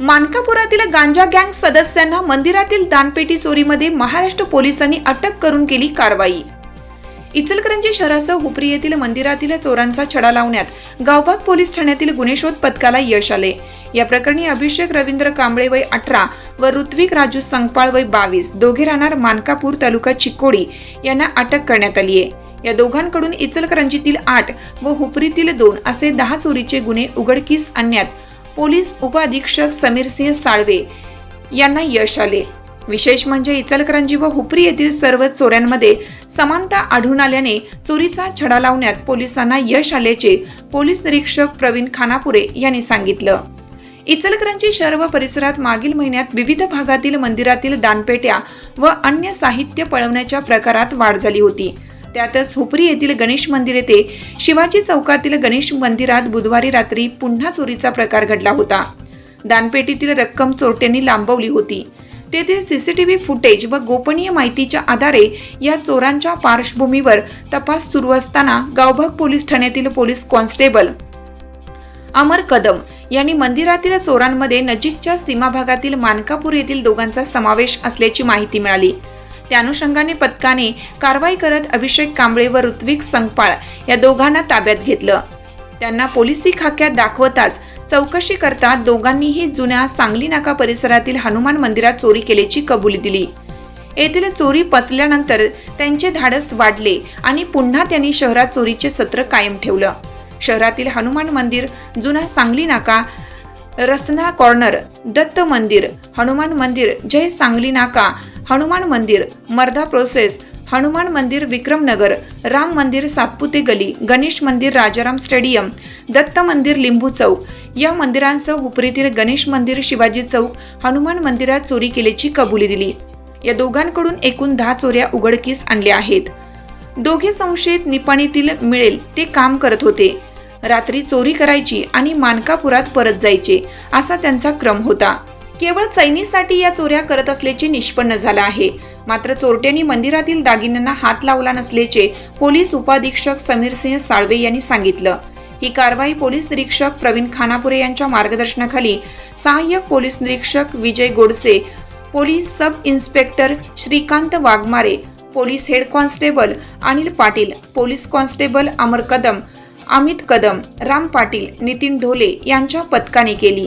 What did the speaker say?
मानकापुरातील गांजा गँग सदस्यांना मंदिरातील दानपेटी चोरीमध्ये महाराष्ट्र पोलिसांनी अटक करून केली कारवाई. इचलकरंजी शहरासह हुपरी येथील मंदिरातील चोरांचा छडा लावण्यात गावभाग पोलीस ठाण्यातील गुन्हेशोध पथकाला यश आले. या प्रकरणी अभिषेक रवींद्र कांबळे वय अठरा व ऋत्विक राजू संगपाळ वय बावीस दोघे राहणार मानकापूर तालुका चिकोडी यांना अटक करण्यात आली आहे. या दोघांकडून इचलकरंजीतील आठ व हुपरीतील दोन असे दहा चोरीचे गुन्हे उघडकीस आणण्यात पोलीस उपअधीक्षक समीरसिंह साळवे यांना यश आले. विशेष म्हणजे इचलकरंजी व हुपरी येथील सर्व चोऱ्यांमध्ये समानता आढळून आल्याने चोरीचा छडा लावण्यात पोलिसांना यश आल्याचे पोलीस निरीक्षक प्रवीण खानापुरे यांनी सांगितलं. इचलकरंजी शहर व परिसरात मागील महिन्यात विविध भागातील मंदिरातील दानपेट्या व अन्य साहित्य पळवण्याच्या प्रकारात वाढ झाली होती. त्यातच हुपरी येथील गणेश मंदिर येथे शिवाजी चौकातील गणेश मंदिरात बुधवारी रात्री पुन्हा चोरीचा प्रकार घडला होता. दानपेटीतील रक्कम चोरट्यांनी लांबवली होती. तेथील सीसीटीव्ही फुटेज व गोपनीय माहितीच्या आधारे या चोरांच्या पार्श्वभूमीवर तपास सुरू असताना गावभाग पोलीस ठाण्यातील पोलीस कॉन्स्टेबल अमर कदम यांनी मंदिरातील चोरांमध्ये नजीकच्या सीमा भागातील मानकापूर येथील दोघांचा समावेश असल्याची माहिती मिळाली. त्या अनुषंगाने पथकाने कारवाई करत अभिषेक कांबळे व ऋत्विक संगपाळ या दोघांना ताब्यात घेतलं. त्यांना पोलिसी खाक्यात दाखवताच चौकशी करता दोघांनीही जुन्या सांगली नाका परिसरातील हनुमान मंदिरात चोरी केल्याची कबुली दिली. येथील चोरी पचल्यानंतर त्यांचे धाडस वाढले आणि पुन्हा त्यांनी शहरात चोरीचे सत्र कायम ठेवलं. शहरातील हनुमान मंदिर जुना सांगली नाका रसना कॉर्नर दत्त मंदिर हनुमान मंदिर जय सांगली नाका हनुमान मंदिर मर्धा प्रोसेस हनुमान मंदिर विक्रमनगर राम मंदिर सातपुते गली गणेश मंदिर राजाराम स्टेडियम दत्त मंदिर लिंबू चौक. या मंदिरांसह हुपरीतील गणेश मंदिर शिवाजी चौक हनुमान मंदिरात चोरी केल्याची कबुली दिली. या दोघांकडून एकूण दहा चोऱ्या उघडकीस आणल्या आहेत. दोघे संशयित निपाणीतील मिळेल ते काम करत होते. रात्री चोरी करायची आणि मानकापुरात परत जायचे असा त्यांचा क्रम होता. केवळ चैनीसाठी या चोऱ्या करत असल्याचे निष्पन्न झालं आहे. मात्र चोरट्यांनी मंदिरातील दागिन्यांना हात लावला नसल्याचे पोलीस उपाधीक्षक समीरसिंह साळवे यांनी सांगितलं. ही कारवाई पोलीस निरीक्षक प्रवीण खानापुरे यांच्या मार्गदर्शनाखाली सहाय्यक पोलीस निरीक्षक Vijay Godse police sub inspector Shrikant Waghmare police head constable Anil Patil police constable Amar Kadam Amit Kadam Ram Patil Nitin Dhole यांच्या पथकाने केली.